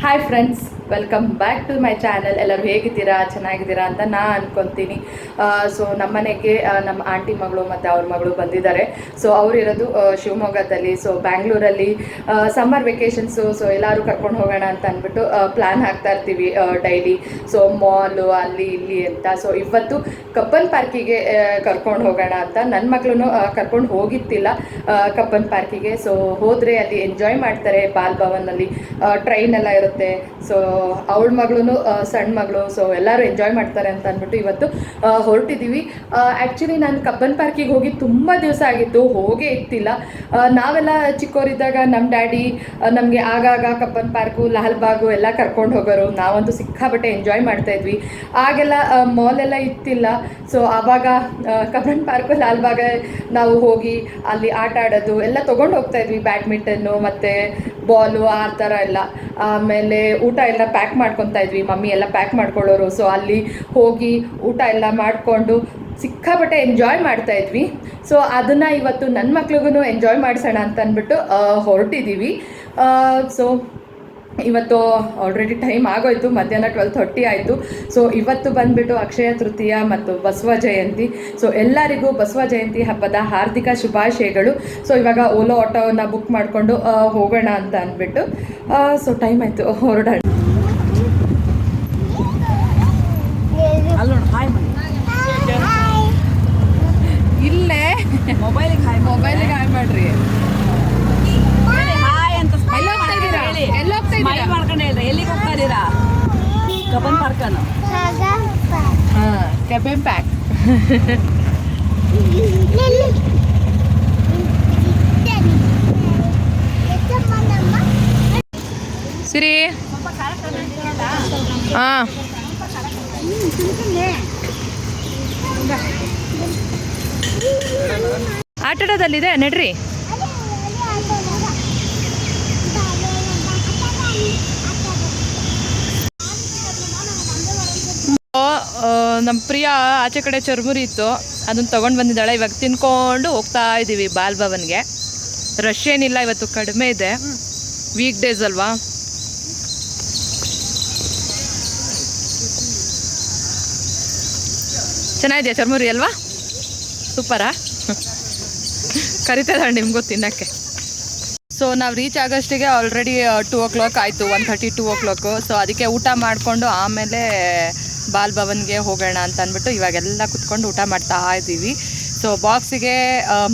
Hi friends, welcome back to my channel ಎಲ್ಲರೂ ಹೇಗಿದ್ದೀರಾ? ಚೆನ್ನಾಗಿದ್ದೀರಾ ಅಂತ ನಾ ಅಂದ್ಕೊತೀನಿ ಸೊ ನಮ್ಮನೆಗೆ ಮನೆಗೆ ನಮ್ಮ ಆಂಟಿ ಮಗಳು ಮತ್ತು ಅವ್ರ ಮಗಳು ಬಂದಿದ್ದಾರೆ. ಸೊ ಅವರಿರೋದು ಶಿವಮೊಗ್ಗದಲ್ಲಿ. ಸೊ ಬ್ಯಾಂಗ್ಳೂರಲ್ಲಿ ಸಮ್ಮರ್ ವೆಕೇಷನ್ಸು ಸೊ ಎಲ್ಲರೂ ಕರ್ಕೊಂಡು ಹೋಗೋಣ ಅಂತ ಅಂದ್ಬಿಟ್ಟು ಪ್ಲ್ಯಾನ್ ಹಾಕ್ತಾ ಇರ್ತೀವಿ ಡೈಲಿ ಸೊ ಮಾಲು ಅಲ್ಲಿ, ಇಲ್ಲಿ ಅಂತ. ಸೊ ಇವತ್ತು ಕಪ್ಪನ್ ಪಾರ್ಕಿಗೆ ಕರ್ಕೊಂಡು ಹೋಗೋಣ ಅಂತ. ನನ್ನ ಮಗಳೂ ಕರ್ಕೊಂಡು ಹೋಗಿತ್ತಿಲ್ಲ ಕಪ್ಪನ್ ಪಾರ್ಕಿಗೆ. ಸೊ ಹೋದರೆ ಅಲ್ಲಿ ಎಂಜಾಯ್ ಮಾಡ್ತಾರೆ, ಬಾಲ್ ಭವನಲ್ಲಿ ಟ್ರೈನ್ ಎಲ್ಲ ಇರುತ್ತೆ. ಸೊ ಅವಳ ಮಗಳು ಸಣ್ಣ ಮಗಳು ಸೊ ಎಲ್ಲರೂ ಎಂಜಾಯ್ ಮಾಡ್ತಾರೆ ಅಂತ ಅಂದ್ಬಿಟ್ಟು ಇವತ್ತು ಹೊರಟಿದ್ದೀವಿ ಆ್ಯಕ್ಚುಲಿ ನಾನು ಕಬ್ಬನ್ ಪಾರ್ಕಿಗೆ ಹೋಗಿ ತುಂಬ ದಿವಸ ಆಗಿತ್ತು, ಹೋಗೇ ಇತ್ತಿಲ್ಲ ನಾವೆಲ್ಲ ಚಿಕ್ಕವರಿದ್ದಾಗ ನಮ್ಮ ಡ್ಯಾಡಿ ನಮಗೆ ಆಗಾಗ ಕಬ್ಬನ್ ಪಾರ್ಕು ಲಾಲ್ಬಾಗು ಎಲ್ಲ ಕರ್ಕೊಂಡು ಹೋಗೋರು. ನಾವಂತೂ ಸಿಕ್ಕಾಪಟ್ಟೆ ಎಂಜಾಯ್ ಮಾಡ್ತಾ ಇದ್ವಿ. ಆಗೆಲ್ಲ ಮಾಲ್ ಎಲ್ಲ ಇತ್ತಿಲ್ಲ ಸೊ ಆವಾಗ ಕಬ್ಬನ್ ಪಾರ್ಕು ಲಾಲ್ಬಾಗ ನಾವು ಹೋಗಿ ಅಲ್ಲಿ ಆಟ ಆಡೋದು, ಎಲ್ಲ ತೊಗೊಂಡು ಹೋಗ್ತಾ ಇದ್ವಿ. ಬ್ಯಾಡ್ಮಿಂಟನ್ನು ಮತ್ತು ಬಾಲು ಆ ಥರ ಎಲ್ಲ. ಆಮೇಲೆ ಊಟ ಎಲ್ಲ ಪ್ಯಾಕ್ ಮಾಡ್ಕೊತಾ ಇದ್ವಿ, ಮಮ್ಮಿ ಎಲ್ಲ ಪ್ಯಾಕ್ ಮಾಡ್ಕೊಳ್ಳೋರು. ಸೊ ಅಲ್ಲಿ ಹೋಗಿ ಊಟ ಎಲ್ಲ ಮಾಡಿಕೊಂಡು ಸಿಕ್ಕಾಪಟ್ಟೆ ಎಂಜಾಯ್ ಮಾಡ್ತಾ ಇದ್ವಿ. ಸೊ ಅದನ್ನು ಇವತ್ತು ನನ್ನ ಮಕ್ಳಿಗೂ ಎಂಜಾಯ್ ಮಾಡಿಸೋಣ ಅಂತ ಅಂದ್ಬಿಟ್ಟು ಹೊರಟಿದ್ದೀವಿ ಸೊ ಇವತ್ತು ಆಲ್ರೆಡಿ ಟೈಮ್ ಆಗೋಯ್ತು. ಮಧ್ಯಾಹ್ನ ಟ್ವೆಲ್ ಥರ್ಟಿ ಆಯಿತು. ಸೊ ಇವತ್ತು ಬಂದುಬಿಟ್ಟು ಅಕ್ಷಯ ತೃತೀಯ ಮತ್ತು ಬಸವ ಜಯಂತಿ. ಸೊ ಎಲ್ಲರಿಗೂ ಬಸವ ಜಯಂತಿ ಹಬ್ಬದ ಹಾರ್ದಿಕ ಶುಭಾಶಯಗಳು. ಸೊ ಇವಾಗ ಓಲೋ ಆಟೋನ ಬುಕ್ ಮಾಡಿಕೊಂಡು ಹೋಗೋಣ ಅಂತ ಅಂದ್ಬಿಟ್ಟು ಸೊ ಟೈಮ್ ಆಯಿತು. ಹೊರಡೋಣ ಅಲ್ಲಿ ನೋಡಿ ಹಾಯ್ ಮಾಡಿ ಇಲ್ಲೇ ಮೊಬೈಲಿಗೆ ಹಾಯ್ ಮೊಬೈಲಿಗೆ ಹಾಯ್ ಮಾಡ್ರಿ ಹಾಯ್ ಅಂತ ಎಲ್ಲಿ ಹೋಗ್ತಾ ಇದ್ದೀರಾ? ಎಲ್ಲಿ ಹೋಗ್ತಾ ಇದ್ದೀರಾ? ಸ್ಮೈಲ್ ಮಾಡ್ಕೊಂಡು ಹೇಳ್ರಿ ಎಲ್ಲಿಗೆ ಹೋಗ್ತಾ ಇದ್ದೀರಾ ಕಬ್ಬನ್ ಪಾರ್ಕನು ಹಾಂ ಕೆಬೆ ಪ್ಯಾಕ್ ಸಿರಿ ಹಾಂ ಆಟಾಡೋದಲ್ಲಿದೆ ನಡ್ರಿ. ನಮ್ಮ ಪ್ರಿಯ ಆಚೆ ಕಡೆ ಚರ್ಮುರಿ ಇತ್ತು. ಅದನ್ನು ತೊಗೊಂಡು ಬಂದಿದ್ದಾಳೆ. ಇವಾಗ ತಿನ್ಕೊಂಡು ಹೋಗ್ತಾ ಇದ್ದೀವಿ ಬಾಲ್ ಭವನ್ಗೆ ರಶ್ ಏನಿಲ್ಲ, ಇವತ್ತು ಕಡಿಮೆ ಇದೆ. ವೀಕ್ ಡೇಸ್ ಅಲ್ವಾ? ಚೆನ್ನಾಗಿದೆಯಾ ಚರ್ಮುರಿ ಅಲ್ವಾ? ಸೂಪರಾ ಕರಿತಾ ಇದ್ದಾಳೆ ನಿಮಗೂ ತಿನ್ನೋಕ್ಕೆ ಸೊ ನಾವು ರೀಚ್ ಆಗೋಷ್ಟಿಗೆ ಆಲ್ರೆಡಿ ಟೂ ಓ ಕ್ಲಾಕ್ ಆಯಿತು one thirty two o'clock so ಅದಕ್ಕೆ ಊಟ ಮಾಡಿಕೊಂಡು ಆಮೇಲೆ ಬಾಲ್ ಭವನ್ಗೆ ಹೋಗೋಣ ಅಂತ ಅಂದ್ಬಿಟ್ಟು ಇವಾಗೆಲ್ಲ ಕುತ್ಕೊಂಡು ಊಟ ಮಾಡ್ತಾ ಇದ್ದೀವಿ. ಸೊ ಬಾಕ್ಸಿಗೆ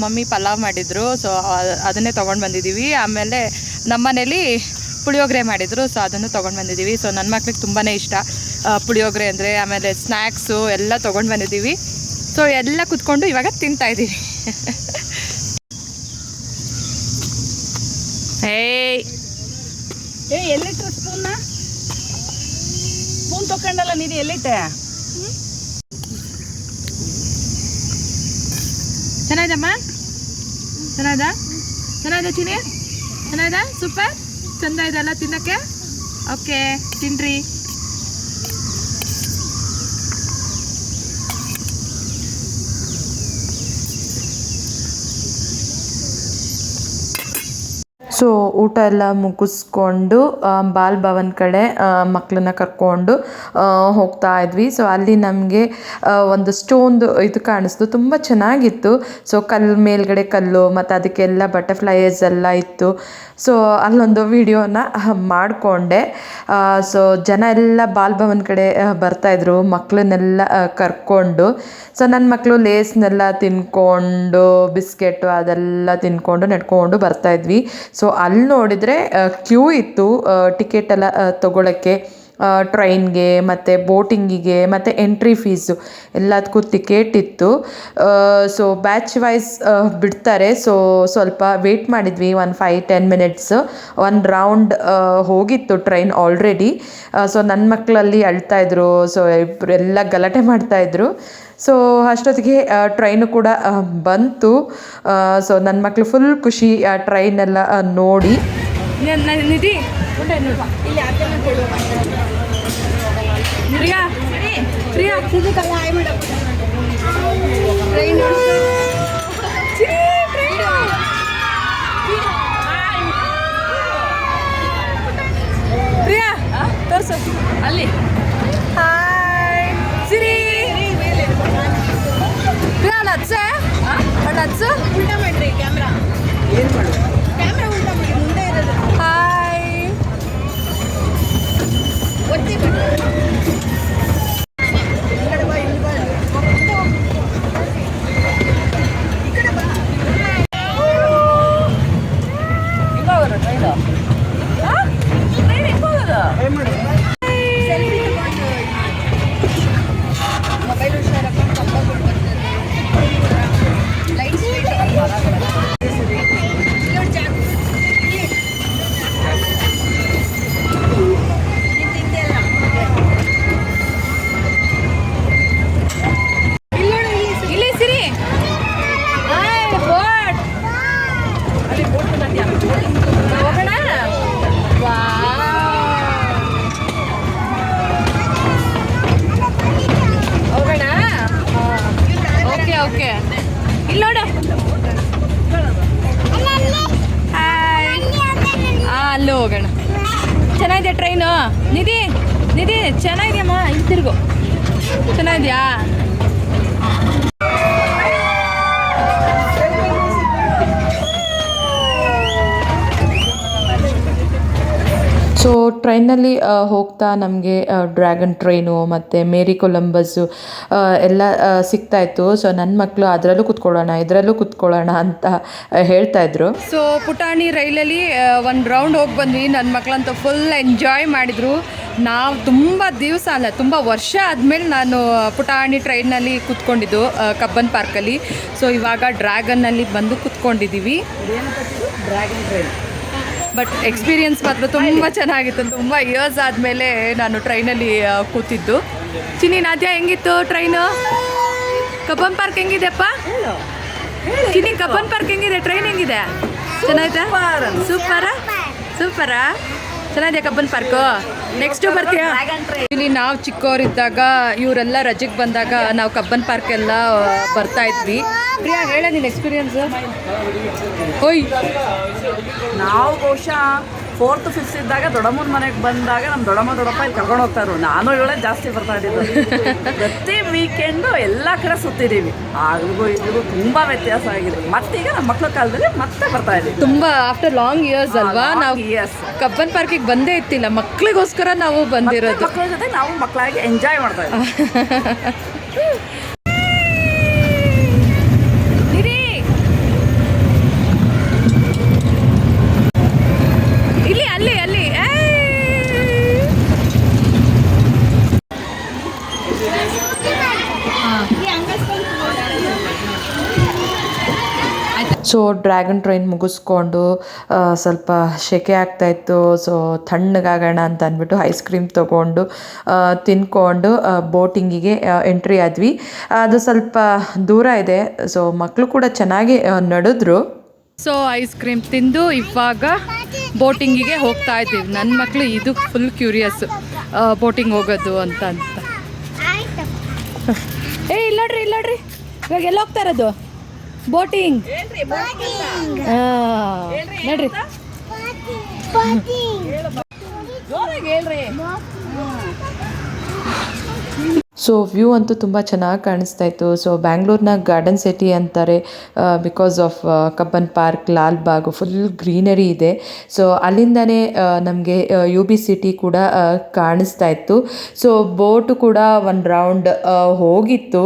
ಮಮ್ಮಿ ಪಲಾವ್ ಮಾಡಿದರು. ಸೊ ಅದನ್ನೇ ತೊಗೊಂಡು ಬಂದಿದ್ದೀವಿ. ಆಮೇಲೆ ನಮ್ಮ ಮನೇಲಿ ಪುಳಿಯೋಗರೆ ಮಾಡಿದರು. ಸೊ ಅದನ್ನು ತೊಗೊಂಡು ಬಂದಿದ್ದೀವಿ. ಸೊ ನನ್ನ ಮಕ್ಳಿಗೆ ತುಂಬಾ ಇಷ್ಟ. ಪುಳಿಯೋಗರೆ ಅಂದರೆ ಆಮೇಲೆ ಸ್ನ್ಯಾಕ್ಸು ಎಲ್ಲ ತೊಗೊಂಡು ಬಂದಿದ್ದೀವಿ. ಸೊ ಎಲ್ಲ ಕುತ್ಕೊಂಡು ಇವಾಗ ತಿಂತಾ ಹೇಯ್ ಏ ಎಲ್ಲಿಟ್ರು ಸ್ಪೂನ್ನ ಸ್ಪೂನ್ ತಕೊಂಡಲ್ಲ ನೀನು ಎಲ್ಲಿಟ್ಟೆ? ಚೆನ್ನಾಗಿದಮ್ಮ ಚೆನ್ನಾಗಿದ ಚೆನ್ನಾಗಿದೆ ಚಿನಿ ಚೆನ್ನಾಗಿದೆ ಸೂಪರ್. ಚಂದ ಇದೆಲ್ಲ ತಿನ್ನಕ್ಕೆ? ಓಕೆ ತಿನ್ರಿ. ಸೊ ಊಟ ಎಲ್ಲ ಮುಗಿಸ್ಕೊಂಡು ಬಾಲ್ ಭವನ್ ಕಡೆ ಮಕ್ಕಳನ್ನ ಕರ್ಕೊಂಡು ಹೋಗ್ತಾ ಇದ್ವಿ. ಸೊ ಅಲ್ಲಿ ನಮಗೆ ಒಂದು ಸ್ಟೋನ್ದು ಇದು ಕಾಣಿಸ್ತು. ತುಂಬ ಚೆನ್ನಾಗಿತ್ತು. ಸೊ ಕಲ್ಲು ಮೇಲ್ಗಡೆ ಕಲ್ಲು, ಮತ್ತು ಅದಕ್ಕೆಲ್ಲ ಬಟರ್ಫ್ಲೈಸ್ ಎಲ್ಲ ಇತ್ತು. ಸೊ ಅಲ್ಲೊಂದು ವಿಡಿಯೋನ ಮಾಡಿಕೊಂಡೆ. ಸೊ ಜನ ಎಲ್ಲ ಬಾಲ್ ಭವನ್ ಕಡೆ ಬರ್ತಾಯಿದ್ರು ಮಕ್ಕಳನ್ನೆಲ್ಲ ಕರ್ಕೊಂಡು. ಸೊ ನನ್ನ ಮಕ್ಕಳು ಲೇಸ್ನೆಲ್ಲ ತಿನ್ಕೊಂಡು ಬಿಸ್ಕೆಟ್ಟು ಅದೆಲ್ಲ ತಿನ್ಕೊಂಡು ನಡ್ಕೊಂಡು ಬರ್ತಾಯಿದ್ವಿ ಸೊ ಅಲ್ಲಿ ನೋಡಿದರೆ ಕ್ಯೂ ಇತ್ತು ಟಿಕೆಟ್ ಎಲ್ಲ ತಗೊಳ್ಳೋಕ್ಕೆ ಟ್ರೈನ್ಗೆ ಮತ್ತು ಬೋಟಿಂಗಿಗೆ ಮತ್ತು ಎಂಟ್ರಿ ಫೀಸು ಎಲ್ಲದಕ್ಕೂ ಟಿಕೆಟ್ ಇತ್ತು. ಸೊ ಬ್ಯಾಚ್ ವೈಸ್ ಬಿಡ್ತಾರೆ. ಸೊ ಸ್ವಲ್ಪ ವೆಯ್ಟ್ ಮಾಡಿದ್ವಿ, ಒಂದು ಫೈವ್ ಟೆನ್ ಮಿನಿಟ್ಸ್ ಒಂದು ರೌಂಡ್ ಹೋಗಿತ್ತು ಟ್ರೈನ್ ಆಲ್ರೆಡಿ ಸೊ ನನ್ನ ಮಕ್ಕಳಲ್ಲಿ ಅಳ್ತಾ ಇದ್ರು. ಸೊ ಇಬ್ಬರೆಲ್ಲ ಎಲ್ಲ ಗಲಾಟೆ ಮಾಡ್ತಾಯಿದ್ರು ಸೊ ಅಷ್ಟೊತ್ತಿಗೆ ಟ್ರೈನು ಕೂಡ ಬಂತು. ಸೊ ನನ್ನ ಮಕ್ಕಳು ಫುಲ್ ಖುಷಿ ಆ ಟ್ರೈನೆಲ್ಲ ನೋಡಿ. ನಿಧಿ? ಪ್ರಿಯಾ? ಪ್ರಿಯಾ? ಪ್ರಿಯಾ? ಅದು ಸರ್ ಕ್ಯಾಮ್ರಾ ಏನು ಮಾಡೋದು ಹೋಗೋಣ. ಚೆನ್ನಾಗಿದೆ ಟ್ರೈನು ನಿಧಿ ನಿಧಿ ಚೆನ್ನಾಗಿದೆಯಮ್ಮ? ಇಲ್ಲಿ ತಿರುಗು. ಚೆನ್ನಾಗಿದ್ಯಾ? ಸೊ ಟ್ರೈನಲ್ಲಿ ಹೋಗ್ತಾ ನಮಗೆ ಡ್ರ್ಯಾಗನ್ ಟ್ರೈನು ಮತ್ತು ಮೇರಿ ಕೊಲಂಬಸ್ಸು ಎಲ್ಲ ಸಿಗ್ತಾಯಿತ್ತು ಸಿಗ್ತಾ ಇತ್ತು. ಸೊ ನನ್ನ ಮಕ್ಕಳು ಅದರಲ್ಲೂ ಕುತ್ಕೊಳ್ಳೋಣ ಇದರಲ್ಲೂ ಕುತ್ಕೊಳ್ಳೋಣ ಅಂತ ಹೇಳ್ತಾ ಇದ್ರು. ಸೊ ಪುಟಾಣಿ ರೈಲಲ್ಲಿ ಒಂದು ರೌಂಡ್ ಹೋಗಿ ಬಂದ್ವಿ. ನನ್ನ ಮಕ್ಕಳಂತೂ ಫುಲ್ ಎಂಜಾಯ್ ಮಾಡಿದರು. ನಾವು ತುಂಬ ದಿವಸ ಅಲ್ಲ ತುಂಬ ವರ್ಷ ಆದಮೇಲೆ ನಾನು ಪುಟಾಣಿ ಟ್ರೈನಲ್ಲಿ ಕುತ್ಕೊಂಡಿದ್ದು ಕಬ್ಬನ್ ಪಾರ್ಕಲ್ಲಿ. ಸೊ ಇವಾಗ ಡ್ರ್ಯಾಗನ್ನಲ್ಲಿ ಬಂದು ಕೂತ್ಕೊಂಡಿದ್ದೀವಿ ಡ್ರ್ಯಾಗನ್ ಟ್ರೈನ್ ಬಟ್ ಎಕ್ಸ್ಪೀರಿಯನ್ಸ್ ಮಾತ್ರ ತುಂಬ ಚೆನ್ನಾಗಿತ್ತು. ತುಂಬ ಇಯರ್ಸ್ ಆದಮೇಲೆ ನಾನು ಟ್ರೈನಲ್ಲಿ ಕೂತಿದ್ದು. ಚಿನ್ನಿ ನಾದ್ಯ ಹೆಂಗಿತ್ತು ಟ್ರೈನು ಕಬ್ಬನ್ ಪಾರ್ಕ್ ಹೆಂಗಿದೆಪ್ಪ? ಚಿನ್ನಿ ಕಬ್ಬನ್ ಪಾರ್ಕ್ ಹೆಂಗಿದೆ? ಟ್ರೈನ್ ಹೆಂಗಿದೆ? ಚೆನ್ನಾಗಿದೆ ಸೂಪರ ಸೂಪರಾ? ಚೆನ್ನಾಗಿದೆ ಕಬ್ಬನ್ ಪಾರ್ಕು ನೆಕ್ಸ್ಟು ಬರ್ತೀಯಾ? ಇಲ್ಲಿ ನಾವು ಚಿಕ್ಕವರಿದ್ದಾಗ ಇವರೆಲ್ಲ ರಜೆಗೆ ಬಂದಾಗ ನಾವು ಕಬ್ಬನ್ ಪಾರ್ಕ್ ಎಲ್ಲ ಬರ್ತಾ ಇದ್ವಿ. ಪ್ರಿಯಾ ಹೇಳ ನಿನ್ನ ಎಕ್ಸ್ಪೀರಿಯನ್ಸ್ ಓಯ್. ನಾವು ಬಹುಶಃ ಫೋರ್ತ್ ಫಿಫ್ತ್ ಇದ್ದಾಗ ದೊಡ್ಡಮ್ಮನ ಮನೆಗೆ ಬಂದಾಗ ನಮ್ಮ ದೊಡ್ಡಮ್ಮ ದೊಡ್ಡಪ್ಪ ಇಲ್ಲಿ ಕರ್ಕೊಂಡು ಹೋಗ್ತಾರು ನಾನು ಇವಳೇ ಜಾಸ್ತಿ ಬರ್ತಾ ಇದ್ದಿದ್ದು. ಪ್ರತಿ ವೀಕೆಂಡು ಎಲ್ಲ ಕಡೆ ಸುತ್ತಿದ್ದೀವಿ ಆಗ್ಲಿಗೂ ಇಲ್ಲಿಗೂ ತುಂಬ ವ್ಯತ್ಯಾಸ ಆಗಿದೆ. ಮತ್ತೀಗ ನಮ್ಮ ಮಕ್ಕಳ ಕಾಲದಲ್ಲಿ ಮತ್ತೆ ಬರ್ತಾ ಇದ್ದೀವಿ. ತುಂಬ ಆಫ್ಟರ್ ಲಾಂಗ್ ಇಯರ್ಸ್ ಅಲ್ವಾ? ನಾವು ಇಯರ್ಸ್ ಕಬ್ಬನ್ ಪಾರ್ಕಿಗೆ ಬಂದೇ ಇತ್ತಿಲ್ಲ ಮಕ್ಕಳಿಗೋಸ್ಕರ ನಾವು ಬಂದಿರೋದು. ಮಕ್ಕಳ ಜೊತೆ ನಾವು ಮಕ್ಕಳಾಗಿ ಎಂಜಾಯ್ ಮಾಡ್ತಾ ಇದ್ದೀವಿ ಸೊ ಡ್ರ್ಯಾಗನ್ ಟ್ರೈನ್ ಮುಗಿಸ್ಕೊಂಡು ಸ್ವಲ್ಪ ಸೆಕೆ ಆಗ್ತಾಯಿತ್ತು ಸೊ ತಣ್ಣಗಾಗೋಣ ಅಂತ ಅಂದ್ಬಿಟ್ಟು ಐಸ್ ಕ್ರೀಮ್ ತೊಗೊಂಡು ತಿಂದ್ಕೊಂಡು ತಿನ್ಕೊಂಡು ಬೋಟಿಂಗಿಗೆ ಎಂಟ್ರಿ ಆದ್ವಿ. ಅದು ಸ್ವಲ್ಪ ದೂರ ಇದೆ. ಸೊ ಮಕ್ಕಳು ಕೂಡ ಚೆನ್ನಾಗಿ ನಡೆದ್ರು. ಸೊ ಐಸ್ ಕ್ರೀಮ್ ತಿಂದು ಇವಾಗ ಬೋಟಿಂಗಿಗೆ ಹೋಗ್ತಾ ಇದ್ದೀವಿ. ನನ್ನ ಮಕ್ಕಳು ಇದು ಫುಲ್ ಕ್ಯೂರಿಯಸ್ ಬೋಟಿಂಗ್ ಹೋಗೋದು ಅಂತ ಅಂತ. ಏ ಇಲ್ಲ ನೋಡ್ರಿ ಇಲ್ಲ ನೋಡ್ರಿ ಇವಾಗ ಎಲ್ಲ ಹೋಗ್ತಾ ಇರೋದು? ಬೋಟಿಂಗ್ ನೋಡ್ರಿ. ಹೇಳ್ರಿ. ಸೊ ವ್ಯೂ ಅಂತೂ ತುಂಬ ಚೆನ್ನಾಗಿ ಕಾಣಿಸ್ತಾ ಇತ್ತು. ಸೊ ಬ್ಯಾಂಗ್ಳೂರ್ನ ಗಾರ್ಡನ್ ಸಿಟಿ ಅಂತಾರೆ because of Cubbon Park Lal Bagh full greenery ಇದೆ. ಸೊ ಅಲ್ಲಿಂದನೇ ನಮಗೆ ಯು ಬಿ ಸಿಟಿ ಕೂಡ ಕಾಣಿಸ್ತಾ ಇತ್ತು. ಸೊ ಬೋಟು ಕೂಡ ಒಂದು ರೌಂಡ್ ಹೋಗಿತ್ತು.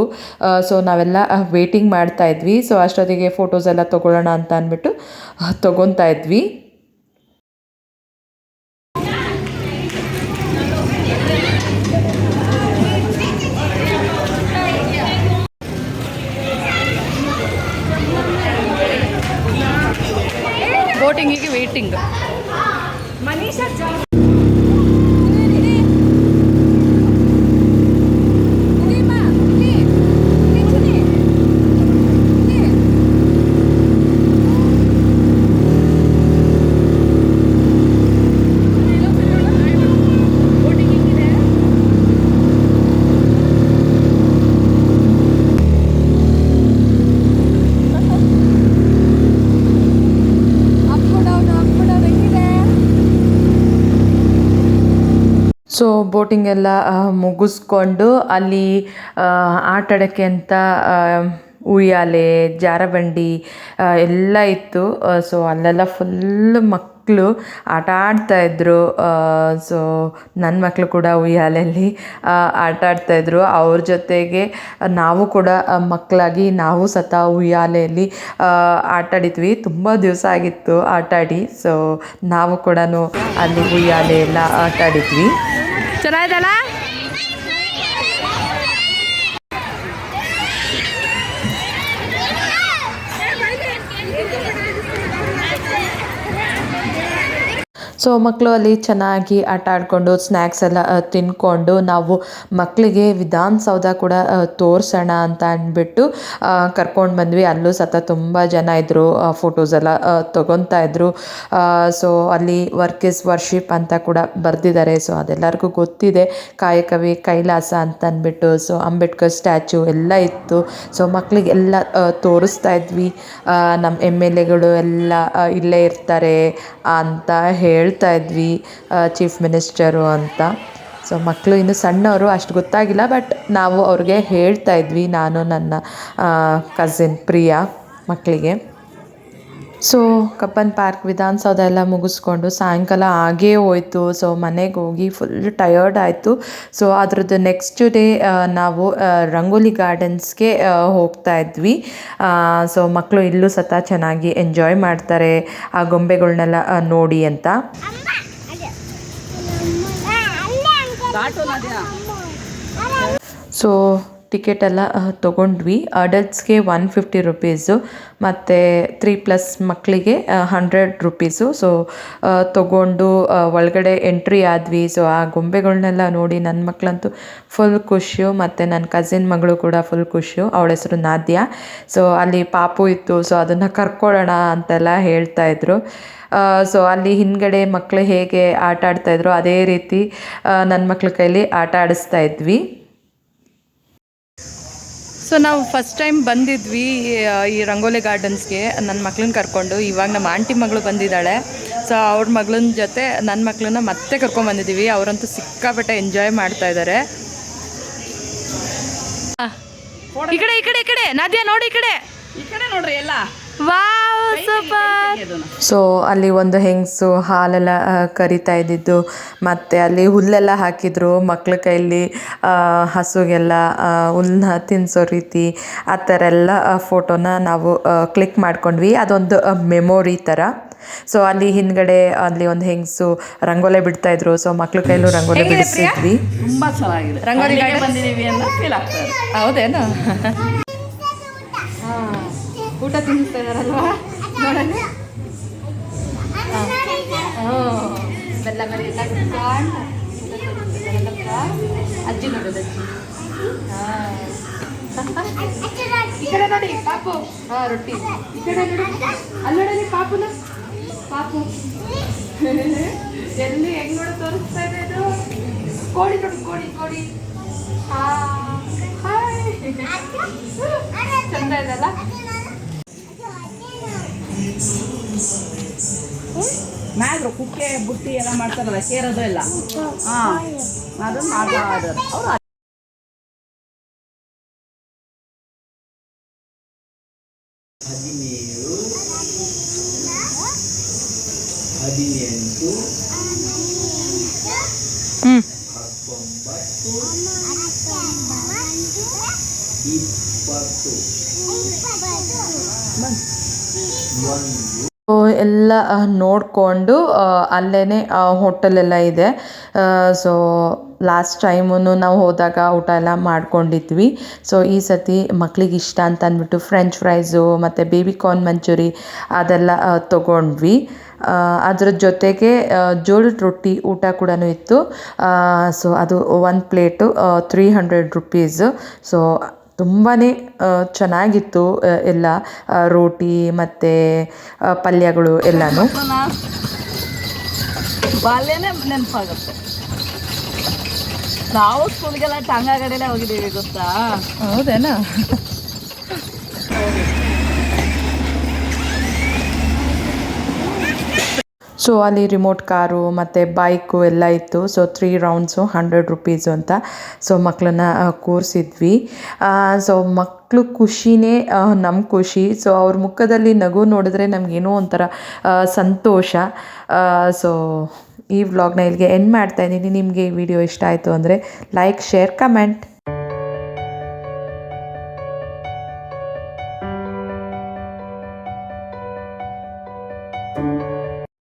ಸೊ ನಾವೆಲ್ಲ ವೇಟಿಂಗ್ ಮಾಡ್ತಾ ಇದ್ವಿ. ಸೊ ಅಷ್ಟೊತ್ತಿಗೆ ಫೋಟೋಸ್ ಎಲ್ಲ ತೊಗೊಳ್ಳೋಣ ಅಂತ ಅಂದ್ಬಿಟ್ಟು ತೊಗೊತಾ ಇದ್ವಿ. ಸೊ ಬೋಟಿಂಗ್ ಎಲ್ಲ ಮುಗಿಸ್ಕೊಂಡು ಅಲ್ಲಿ ಆಟಾಡೋಕ್ಕೆ ಅಂತ ಉಯ್ಯಾಲೆ ಜಾರಬಂಡಿ ಎಲ್ಲ ಇತ್ತು. ಸೊ ಅಲ್ಲೆಲ್ಲ ಫುಲ್ ಮಕ್ಕಳು ಆಟ ಆಡ್ತಾ ಇದ್ರು ಸೊ ನನ್ನ ಮಕ್ಕಳು ಕೂಡ ಉಯ್ಯಾಲೆಯಲ್ಲಿ ಆಟ ಆಡ್ತಾ ಇದ್ರು. ಅವ್ರ ಜೊತೆಗೆ ನಾವು ಕೂಡ ಮಕ್ಕಳಾಗಿ ನಾವು ಸತ ಉಯ್ಯಾಲೆಯಲ್ಲಿ ಆಟಾಡಿದ್ವಿ. ತುಂಬ ದಿವಸ ಆಗಿತ್ತು ಆಟಾಡಿ. ಸೊ ನಾವು ಕೂಡ ಅಲ್ಲಿ ಉಯ್ಯಾಲೆ ಎಲ್ಲ ಆಟಾಡಿದ್ವಿ. ಚೆನ್ನಾಗಿದಲ್ಲ ಸೊ ಮಕ್ಕಳು ಅಲ್ಲಿ ಚೆನ್ನಾಗಿ ಆಟ ಆಡಿಕೊಂಡು ಸ್ನ್ಯಾಕ್ಸ್ ಎಲ್ಲ ತಿನ್ಕೊಂಡು ನಾವು ಮಕ್ಕಳಿಗೆ ವಿಧಾನಸೌಧ ಕೂಡ ತೋರಿಸೋಣ ಅಂತ ಅಂದ್ಬಿಟ್ಟು ಕರ್ಕೊಂಡು ಬಂದ್ವಿ. ಅಲ್ಲೂ ಸತ ತುಂಬ ಜನ ಇದ್ದರು ಫೋಟೋಸ್ ಎಲ್ಲ ತೊಗೊತಾ ಇದ್ದರು ಸೊ ಅಲ್ಲಿ ವರ್ಕ್ ಇಸ್ ವರ್ಷಿಪ್ ಅಂತ ಕೂಡ ಬರೆದಿದ್ದಾರೆ. ಸೊ ಅದೆಲ್ಲರಿಗೂ ಗೊತ್ತಿದೆ. ಕಾಯಕವಿ ಕೈಲಾಸ ಅಂತ ಅಂದ್ಬಿಟ್ಟು ಸೊ ಅಂಬೇಡ್ಕರ್ ಸ್ಟ್ಯಾಚು ಎಲ್ಲ ಇತ್ತು. ಸೊ ಮಕ್ಕಳಿಗೆಲ್ಲ ತೋರಿಸ್ತಾ ಇದ್ವಿ. ನಮ್ಮ ಎಂ ಎಲ್ ಎಗಳು ಎಲ್ಲ ಇಲ್ಲೇ ಇರ್ತಾರೆ ಅಂತ ಹೇಳ್ತಾ ಇದ್ವಿ ಚೀಫ್ ಮಿನಿಸ್ಟರು ಅಂತ. ಸೊ ಮಕ್ಕಳು ಇನ್ನು ಸಣ್ಣವರು, ಅಷ್ಟು ಗೊತ್ತಾಗಿಲ್ಲ ಬಟ್ ನಾವು ಅವ್ರಿಗೆ ಹೇಳ್ತಾ ಇದ್ವಿ, ನಾನು ನನ್ನ ಕಸಿನ್ ಪ್ರಿಯಾ ಮಕ್ಕಳಿಗೆ ಸೊ ಕಬ್ಬನ್ ಪಾರ್ಕ್ ವಿಧಾನಸೌಧ ಎಲ್ಲ ಮುಗಿಸ್ಕೊಂಡು ಸಾಯಂಕಾಲ ಆಗೇ ಹೋಯ್ತು ಸೊ ಮನೆಗೆ ಹೋಗಿ ಫುಲ್ ಟಯರ್ಡ್ ಆಯಿತು ಸೊ ಅದ್ರದ್ದು ನೆಕ್ಸ್ಟ್ ಡೇ ನಾವು ರಂಗೋಲಿ ಗಾರ್ಡನ್ಸ್ಗೆ ಹೋಗ್ತಾ ಇದ್ವಿ ಸೊ ಮಕ್ಕಳು ಇಲ್ಲೂ ಸತ ಚೆನ್ನಾಗಿ ಎಂಜಾಯ್ ಮಾಡ್ತಾರೆ ಆ ಗೊಂಬೆಗಳನ್ನೆಲ್ಲ ನೋಡಿ ಅಂತ ಸೊ ಟಿಕೆಟ್ ಎಲ್ಲ ತೊಗೊಂಡ್ವಿ. ಅಡಲ್ಟ್ಸ್ಗೆ ಒನ್ ಫಿಫ್ಟಿ ರುಪೀಸು ಮತ್ತು ತ್ರೀ ಪ್ಲಸ್ ಮಕ್ಕಳಿಗೆ ಹಂಡ್ರೆಡ್ ರುಪೀಸು ಸೊ ತೊಗೊಂಡು ಒಳಗಡೆ ಎಂಟ್ರಿ ಆದ್ವಿ. ಸೊ ಆ ಗೊಂಬೆಗಳನ್ನೆಲ್ಲ ನೋಡಿ ನನ್ನ ಮಕ್ಕಳಂತೂ ಫುಲ್ ಖುಷಿಯು, ಮತ್ತು ನನ್ನ ಕಸಿನ್ ಮಗಳು ಕೂಡ ಫುಲ್ ಖುಷಿಯು. ಅವಳ ಹೆಸರು ನಾದ್ಯ. ಸೊ ಅಲ್ಲಿ ಪಾಪು ಇತ್ತು. ಸೊ ಅದನ್ನು ಕರ್ಕೊಳ್ಳೋಣ ಅಂತೆಲ್ಲ ಹೇಳ್ತಾ ಇದ್ರು. ಸೊ ಅಲ್ಲಿ ಹಿಂದ್ಗಡೆ ಮಕ್ಕಳು ಹೇಗೆ ಆಟ ಆಡ್ತಾಯಿದ್ರು ಅದೇ ರೀತಿ ನನ್ನ ಮಕ್ಕಳ ಕೈಲಿ ಆಟ ಆಡಿಸ್ತಾ ಇದ್ವಿ. ಸೊ ನಾವು ಫಸ್ಟ್ ಟೈಮ್ ಬಂದಿದ್ವಿ ಈ ರಂಗೋಲಿ ಗಾರ್ಡನ್ಸ್ಗೆ ನನ್ನ ಮಕ್ಳನ್ನ ಕರ್ಕೊಂಡು. ಇವಾಗ ನಮ್ಮ ಆಂಟಿ ಮಗಳು ಬಂದಿದ್ದಾಳೆ. ಸೊ ಅವ್ರ ಮಗಳನ್ನ ಜೊತೆ ನನ್ನ ಮಕ್ಕಳನ್ನ ಮತ್ತೆ ಕರ್ಕೊಂಡು ಬಂದಿದ್ದೀವಿ ಅವರಂತೂ ಸಿಕ್ಕಾಪಟ್ಟೆ ಎಂಜಾಯ್ ಮಾಡ್ತಾ ಇದ್ದಾರೆ ಈ ಕಡೆ ಈ ಕಡೆ ಈ ಕಡೆ. ನಾದ್ಯಾ, ನೋಡಿ ಈ ಕಡೆ. ಈ ಕಡೆ ನೋಡ್ರಿ, ಎಲ್ಲ. ಸೊ ಅಲ್ಲಿ ಒಂದು ಹೆಂಗಸು ಹಾಲೆಲ್ಲ ಕರಿತಾ ಇದ್ದಿದ್ದು ಮತ್ತು ಅಲ್ಲಿ ಹುಲ್ಲೆಲ್ಲ ಹಾಕಿದ್ರು ಮಕ್ಳ ಕೈಲಿ ಹಸುಗೆಲ್ಲ ಹುಲ್ಲನ್ನ ತಿನ್ನಿಸೋ ರೀತಿ ಆ ಥರ ಎಲ್ಲ ಫೋಟೋನ ನಾವು ಕ್ಲಿಕ್ ಮಾಡ್ಕೊಂಡ್ವಿ. ಅದೊಂದು ಮೆಮೊರಿ ಥರ. ಸೊ ಅಲ್ಲಿ ಹಿಂದ್ಗಡೆ ಅಲ್ಲಿ ಒಂದು ಹೆಂಗಸು ರಂಗೋಲೆ ಬಿಡ್ತಾ ಇದ್ರು. ಸೊ ಮಕ್ಳ ಕೈಲೂ ರಂಗೋಲೆ ಬಿಡಿಸಿದ್ವಿ. ತುಂಬಾ ಚೆನ್ನಾಗಿದೆ. ರಂಗೋಲಿ ಹೌದೇನು? ಊಟ ತಿನ್ನಿಸ್ತಾ ಇದಾರಲ್ವಾ ನೋಡೋಣ ಬೆಲ್ಲ ಬೆಲ್ಲ ಕುತ್ಕೊಂಡು ಅಜ್ಜಿ ನೋಡೋದು ಅಜ್ಜಿ. ಹಾಂ. ಈ ಕಡೆ ನೋಡಿ, ಪಾಪು. ಹಾಂ, ರೊಟ್ಟಿ. ಈ ಕಡೆ ನೋಡಿ. ಅಲ್ಲಿ ನೋಡಲಿ ಪಾಪುನ. ಪಾಪು. ಎಲ್ಲಿ ಹೆಂಗ್ ನೋಡಿ ತೋರಿಸ್ತಾ ಇದೆ ಅದು ಕೋಳಿ ನೋಡಿ, ಕೋಳಿ ಕೋಳಿ. ಹಾಯ್. ಚಂದ ಇದೆಲ್ಲ ಮ್ಯಾಗ್ರು ಕುಕ್ಕೆ ಬುಟ್ಟಿ ಎಲ್ಲ ಮಾಡ್ತಾರಲ್ಲ ಸೇರೋದು ಇಲ್ಲ ಹಾ ಅದನ್ನ ಮಾಡ್ತಾರೆ ಅವ್ರು ಹದಿನೇಳು ಹದಿನೆಂಟು ಹ್ಮ್. ಹತ್ತೊಂಬತ್ತು ಇಪ್ಪತ್ತು. ಎಲ್ಲ ನೋಡಿಕೊಂಡು ಅಲ್ಲೇ ಹೋಟೆಲೆಲ್ಲ ಇದೆ. ಸೊ ಲಾಸ್ಟ್ ಟೈಮೂ ನಾವು ಹೋದಾಗ ಊಟ ಎಲ್ಲ ಮಾಡ್ಕೊಂಡಿದ್ವಿ. ಸೊ ಈ ಸತಿ ಮಕ್ಳಿಗೆ ಇಷ್ಟ ಅಂತ ಅಂದ್ಬಿಟ್ಟು ಫ್ರೆಂಚ್ ಫ್ರೈಸು ಮತ್ತು ಬೇಬಿ ಕಾರ್ನ್ ಮಂಚೂರಿ ಅದೆಲ್ಲ ತೊಗೊಂಡ್ವಿ. ಅದ್ರ ಜೊತೆಗೆ ಜೋಳದ ರೊಟ್ಟಿ ಊಟ ಕೂಡ ಇತ್ತು. ಸೊ ಅದು ಒಂದು plate three hundred rupees so ತುಂಬಾ ಚೆನ್ನಾಗಿತ್ತು ಎಲ್ಲ ರೋಟಿ ಮತ್ತು ಪಲ್ಯಗಳು ಎಲ್ಲನೂ. ಬಾಲ್ಯನೇ ನೆನಪಾಗುತ್ತೆ. ನಾವು ಸ್ಕೂಲ್ಗೆಲ್ಲ ಟಾಂಗಾ ಗಡಿಲೇ ಹೋಗಿದ್ದೀವಿ ಗೊತ್ತಾ? ಹೌದೇನಾ? ಸೊ ಅಲ್ಲಿ ರಿಮೋಟ್ ಕಾರು ಮತ್ತು ಬೈಕು ಎಲ್ಲ ಇತ್ತು. So three rounds hundred rupees ಅಂತ. ಸೊ ಮಕ್ಕಳನ್ನ ಕೂರಿಸಿದ್ವಿ. ಸೊ ಮಕ್ಕಳು ಖುಷಿನೇ ನಮ್ಮ ಖುಷಿ. ಸೊ ಅವ್ರ ಮುಖದಲ್ಲಿ ನಗು ನೋಡಿದ್ರೆ ನಮಗೇನೋ ಒಂಥರ ಸಂತೋಷ. ಸೊ ಈ ವ್ಲಾಗ್ನ ಇಲ್ಲಿಗೆ ಎಂಡ್ ಮಾಡ್ತಾ ಇದ್ದೀನಿ. ನಿಮಗೆ ಈ ವಿಡಿಯೋ ಇಷ್ಟ ಆಯಿತು ಅಂದರೆ ಲೈಕ್ ಶೇರ್ ಕಮೆಂಟ್